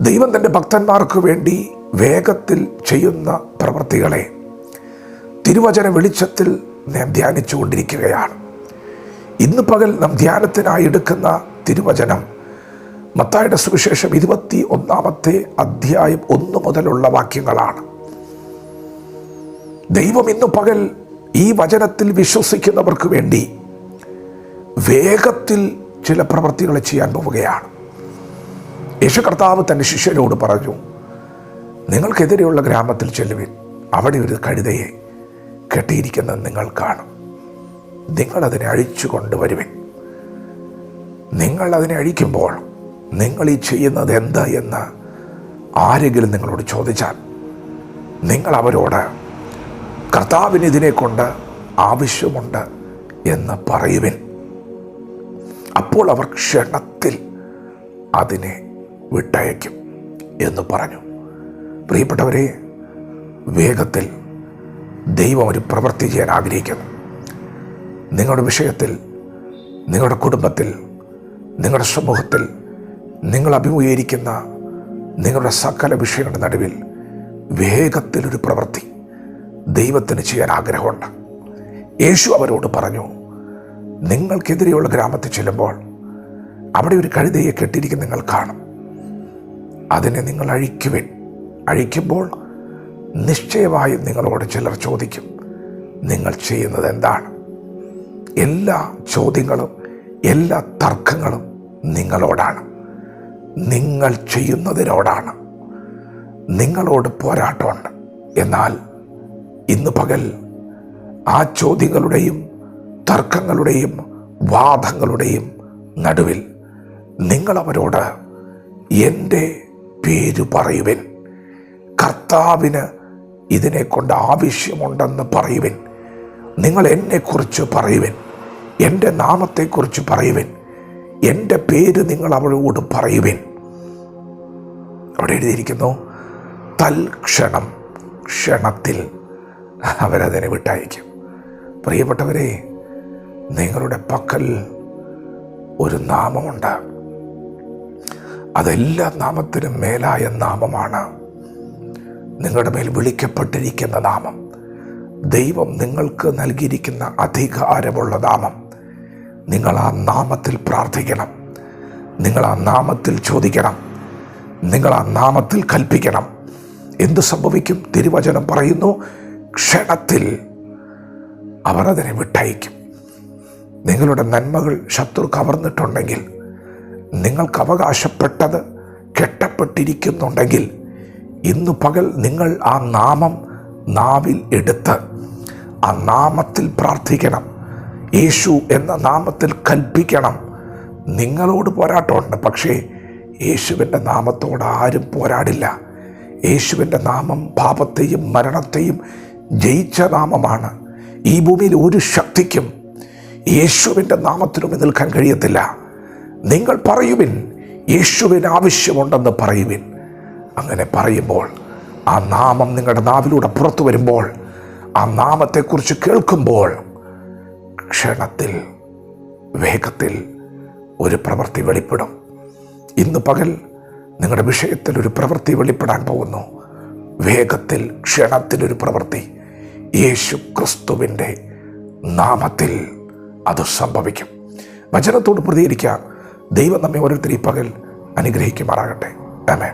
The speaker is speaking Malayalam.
ദൈവം തന്റെ ഭക്തന്മാർക്ക് വേണ്ടി വേഗത്തിൽ ചെയ്യുന്ന പ്രവൃത്തികളെ തിരുവചന വെളിച്ചത്തിൽ നാം ധ്യാനിച്ചു കൊണ്ടിരിക്കുകയാണ് ഇന്ന് പകൽ നാം ധ്യാനത്തിനായി എടുക്കുന്ന തിരുവചനം മത്തായുടെ സുവിശേഷം ഇരുപത്തി ഒന്നാമത്തെ അധ്യായം ഒന്ന് മുതലുള്ള വാക്യങ്ങളാണ്. ദൈവം ഇന്ന് പകൽ ഈ വചനത്തിൽ വിശ്വസിക്കുന്നവർക്ക് വേണ്ടി വേഗത്തിൽ ചില പ്രവൃത്തികൾ ചെയ്യാൻ പോവുകയാണ്. യേശു കർത്താവ് തന്റെ ശിഷ്യരോട് പറഞ്ഞു നിങ്ങൾക്കെതിരെയുള്ള ഗ്രാമത്തിൽ ചെല്ലുവിൻ. അവിടെ ഒരു കഴുതയെ കെട്ടിയിരിക്കുന്നത് നിങ്ങൾ കാണും. നിങ്ങളതിനെ അഴിച്ചു കൊണ്ടുവരുവിൻ. നിങ്ങളതിനെ അഴിക്കുമ്പോൾ നിങ്ങൾ ഈ ചെയ്യുന്നത് എന്താ എന്ന് ആരെങ്കിലും നിങ്ങളോട് ചോദിച്ചാൽ നിങ്ങൾ അവരോട് കർത്താവിന് ഇതിനെ കൊണ്ട് ആവശ്യമുണ്ട് എന്ന് പറയുവിൻ. അപ്പോൾ അവർ ക്ഷണത്തിൽ അതിനെ വിട്ടയക്കും എന്ന് പറഞ്ഞു. പ്രിയപ്പെട്ടവരെ വേഗത്തിൽ ദൈവം ഒരു പ്രവൃത്തി ചെയ്യാൻ ആഗ്രഹിക്കുന്നു. നിങ്ങളുടെ വിഷയത്തിൽ നിങ്ങളുടെ കുടുംബത്തിൽ നിങ്ങളുടെ സമൂഹത്തിൽ നിങ്ങൾ അഭിമുഖീകരിക്കുന്ന നിങ്ങളുടെ സകല വിഷയങ്ങളുടെ നടുവിൽ വേഗത്തിലൊരു പ്രവൃത്തി ദൈവത്തിന് ചെയ്യാൻ ആഗ്രഹമുണ്ട്. യേശു അവരോട് പറഞ്ഞു നിങ്ങൾക്കെതിരെയുള്ള ഗ്രാമത്തിൽ ചെല്ലുമ്പോൾ അവിടെ ഒരു കഴുതയെ കെട്ടിയിരിക്കുന്ന നിങ്ങൾ കാണും. അതിനെ നിങ്ങൾ അഴിക്കുവിൻ. അഴിക്കുമ്പോൾ നിശ്ചയമായും നിങ്ങളോട് ചിലർ ചോദിക്കും നിങ്ങൾ ചെയ്യുന്നത് എന്താണ്? എല്ലാ ചോദ്യങ്ങളും എല്ലാ തർക്കങ്ങളും നിങ്ങളോടാണ്. നിങ്ങൾ ചെയ്യുന്നതിനോടാണ്. നിങ്ങളോട് പോരാട്ടമുണ്ട്. എന്നാൽ ഇന്ന് പകൽ ആ ചോദ്യങ്ങളുടെയും തർക്കങ്ങളുടെയും വാദങ്ങളുടെയും നടുവിൽ നിങ്ങളവരോട് എന്റെ പേര് പറയുവൻ. കർത്താവിന് ഇതിനെക്കൊണ്ട് ആവശ്യമുണ്ടെന്ന് പറയുവൻ. നിങ്ങൾ എന്നെക്കുറിച്ച് പറയുവൻ. എന്റെ നാമത്തെക്കുറിച്ച് പറയുവൻ. എന്റെ പേര് നിങ്ങൾ അവളോട് പറയുവൻ. അവിടെ എഴുതിയിരിക്കുന്നു തൽക്ഷണം ക്ഷണത്തിൽ അവരതിനെ വിട്ടയക്കും. പ്രിയപ്പെട്ടവരെ നിങ്ങളുടെ പക്കൽ ഒരു നാമമുണ്ട്. അതെല്ലാ നാമത്തിനും മേലായ നാമമാണ്. നിങ്ങളുടെ മേൽ വിളിക്കപ്പെട്ടിരിക്കുന്ന നാമം. ദൈവം നിങ്ങൾക്ക് നൽകിയിരിക്കുന്ന അധികാരമുള്ള നാമം. നിങ്ങൾ ആ നാമത്തിൽ പ്രാർത്ഥിക്കണം. നിങ്ങൾ ആ നാമത്തിൽ ചോദിക്കണം. നിങ്ങൾ ആ നാമത്തിൽ കൽപ്പിക്കണം. എന്ത് സംഭവിക്കും? തിരുവചനം പറയുന്നു ക്ഷണത്തിൽ അവർ അതിനെ വിട്ടയക്കും. നിങ്ങളുടെ നന്മകൾ ശത്രു കവർന്നിട്ടുണ്ടെങ്കിൽ നിങ്ങൾക്ക് അവകാശപ്പെട്ടത് കെട്ടപ്പെട്ടിരിക്കുന്നുണ്ടെങ്കിൽ ഇന്ന് പകൽ നിങ്ങൾ ആ നാമം നാവിൽ എടുത്ത് ആ നാമത്തിൽ പ്രാർത്ഥിക്കണം. യേശു എന്ന നാമത്തിൽ കൽപ്പിക്കണം. നിങ്ങളോട് പോരാട്ടമുണ്ട്. പക്ഷേ യേശുവിന്റെ നാമത്തോട് ആരും പോരാടില്ല. യേശുവിന്റെ നാമം പാപത്തെയും മരണത്തെയും ജയിച്ച നാമമാണ്. ഈ ഭൂമിയിൽ ഒരു ശക്തിക്കും യേശുവിന്റെ നാമത്തിനും നിൽക്കാൻ കഴിയത്തില്ല. നിങ്ങൾ പറയുവിൻ യേശുവിന് ആവശ്യമുണ്ടെന്ന് പറയുവിൻ. അങ്ങനെ പറയുമ്പോൾ ആ നാമം നിങ്ങളുടെ നാവിലൂടെ പുറത്തു വരുമ്പോൾ ആ നാമത്തെക്കുറിച്ച് കേൾക്കുമ്പോൾ ക്ഷണത്തിൽ വേഗത്തിൽ ഒരു പ്രവൃത്തി വെളിപ്പെടും. ഇന്ന് പകൽ നിങ്ങളുടെ വിഷയത്തിൽ ഒരു പ്രവൃത്തി വെളിപ്പെടാൻ പോകുന്നു. വേഗത്തിൽ ക്ഷണത്തിലൊരു പ്രവൃത്തി. യേശു ക്രിസ്തുവിന്റെ നാമത്തിൽ അത് സംഭവിക്കും. വചനത്തോട് പ്രതികരിക്കാൻ ദൈവം നമ്മെ ഓരോരുത്തരും ഈ പകൽ അനുഗ്രഹിക്കുമാറാകട്ടെ. ആമേ